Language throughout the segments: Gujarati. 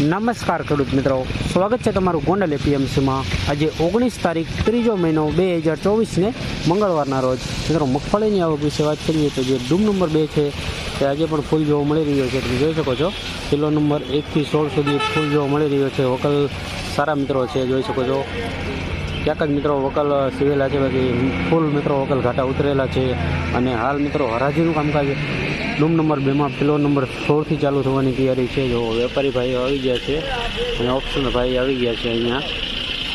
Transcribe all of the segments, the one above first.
નમસ્કાર ખેડૂત મિત્રો. સ્વાગત છે તમારું ગોંડલ એપીએમસીમાં. આજે ઓગણીસ તારીખ, ત્રીજો મહિનો બે હજાર ચોવીસને મંગળવારના રોજ. મિત્રો, મગફળીની આવક વિશે વાત કરીએ તો જે ડૂમ નંબર બે છે, તે આજે પણ ફૂલ જોવા મળી રહ્યો છે. તમે જોઈ શકો છો, કિલો નંબર એકથી સોળ સુધી ફૂલ જોવા મળી રહ્યો છે. વકલ સારા મિત્રો છે, જોઈ શકો છો. ક્યાંક જ મિત્રો વકલ સિવેલા છે, બાકી ફૂલ મિત્રો વકલ ઘાટા ઉતરેલા છે અને હાલ મિત્રો હરાજીનું કામકાજ રૂમ નંબર બેમાં ફ્લોર નંબર સોળથી ચાલુ થવાની તૈયારી છે. જો વેપારી ભાઈઓ આવી ગયા છે અને ઓપ્શન ભાઈ આવી ગયા છે અહીંયા.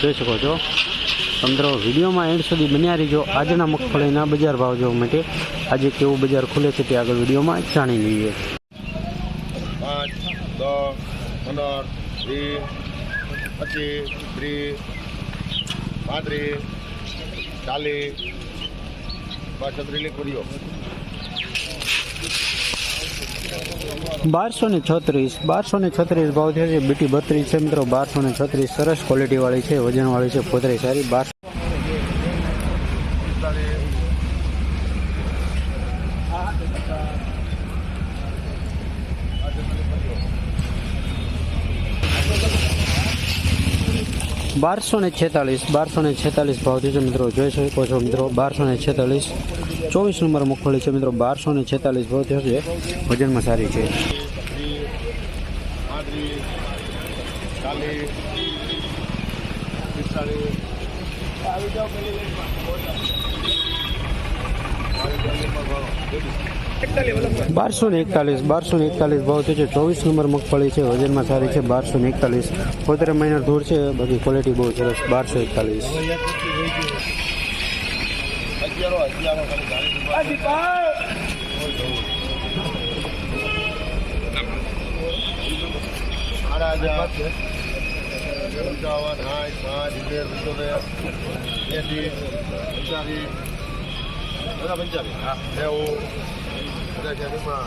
જોઈ શકો છો. પંદરો વિડીયોમાં એન્ડ સુધી બન્યા રહીજો. આજના મગફળીના બજાર ભાવ જોવા માટે. આજે કેવું બજાર ખુલે છે તે આગળ વિડીયોમાં જાણી લઈએ. પાંચ, દસ, પંદર, વીસ, પચીસ, ત્રીસ પાંત્રીસ ચાલીસ બસ છત્રીસ કરીઓ બારસો ને છત્રીસ બારસો ને છત્રીસ ભાવ થયો છે. બીટી બત્રીસ છે મિત્રો બારસો ને છત્રીસ. સરસ ક્વોલિટીવાળી છે વજનવાળી છે પોતરી સારી બાર બારસો ને છેતાલીસ, બારસો ને છેતાલીસ ભાવથી છે મિત્રો, જોઈ શકો છો મિત્રો, બારસો ને છેતાલીસ. ચોવીસ નંબર મગફળી છે મિત્રો, બારસો ને છેતાલીસ ભાવ થયો છે વજનમાં સારી છે. આવી જાઓ બારસો ને એકતાલીસ, બારસો ને એકતાલીસ ભાવ છે. ચોવીસ નંબર મગફળી છે, વજનમાં સારી છે, બારસો ને એકતાલીસ. પોતેર મહિના ધૂળ છે, બાકી ક્વોલિટી બહુ સરસ, બારસો એકતાલીસ. પંચાવન સાઠ પાંચ પંચાવીસ. બધા નેવું બધા ચાલીસમાં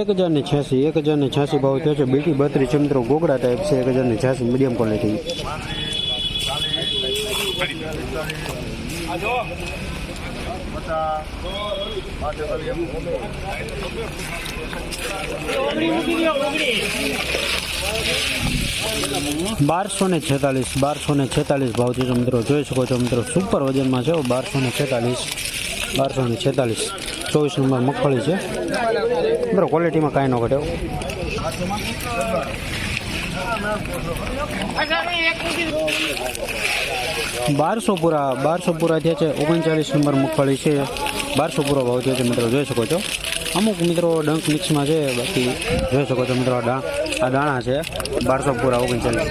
એક હજાર ને છ્યાસી એક હજાર ને છ્યાસી ભાવ થયો છે. બીટી બત્રીસ છે મિત્રો ગોગડા ટાઈપ છે. એક હજાર ને છ્યાસી મીડિયમ ક્વોલિટી બારસો ને છેતાલીસ બારસો ને છેતાલીસ ભાવ થયો મિત્રો જોઈ શકો છો મિત્રો સુપર વજનમાં છે બારસો ને છેતાલીસ બારસો ને છેતાલીસ. ચોવીસ નંબર મગફળી છે. મિત્રો ક્વોલિટીમાં કાંઈ ન ઘટ્યો બારસો પૂરા બારસો પૂરા થયા છે, ઓગણચાલીસ નંબર મગફળી છે. બારસો પૂરો ભાવ થયો છે મિત્રો, જોઈ શકો છો. અમુક મિત્રો ડંક મિક્સમાં છે, બાકી જોઈ શકો છો મિત્રો, આ આ દાણા છે. બારસો પૂરા ઓગણચાલીસ.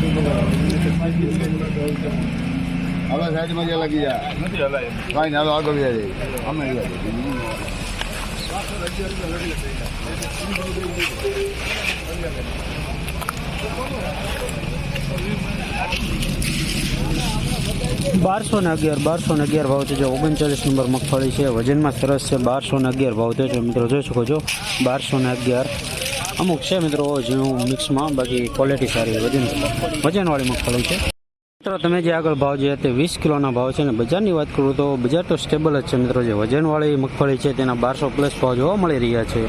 હવે સાઈડમાં જ્યાં લાગી જાય. નથી હલાય. કાંઈ ના આગળ વ્યા જાય અમે બારસો ને અગિયાર બારસો ને અગિયાર ભાવ છે. ઓગણચાલીસ નંબર મગફળી છે. વજનમાં સરસ છે. બારસો ને અગિયાર ભાવ થયો છે. મિત્રો જોઈ શકો છો. બારસો ને અગિયાર. અમુક છે મિત્રો ઝીણું મિક્સમાં બાકી ક્વોલિટી સારી વજન વજનવાળી મગફળી છે. મિત્રો, તમે જે આગળ ભાવ જે તે વીસ કિલોના ભાવ છે ને, બજારની વાત કરું તો બજાર તો સ્ટેબલ જ છે મિત્રો. જે વજનવાળી મગફળી છે, તેના બારસો પ્લસ ભાવ જોવા મળી રહ્યા છે.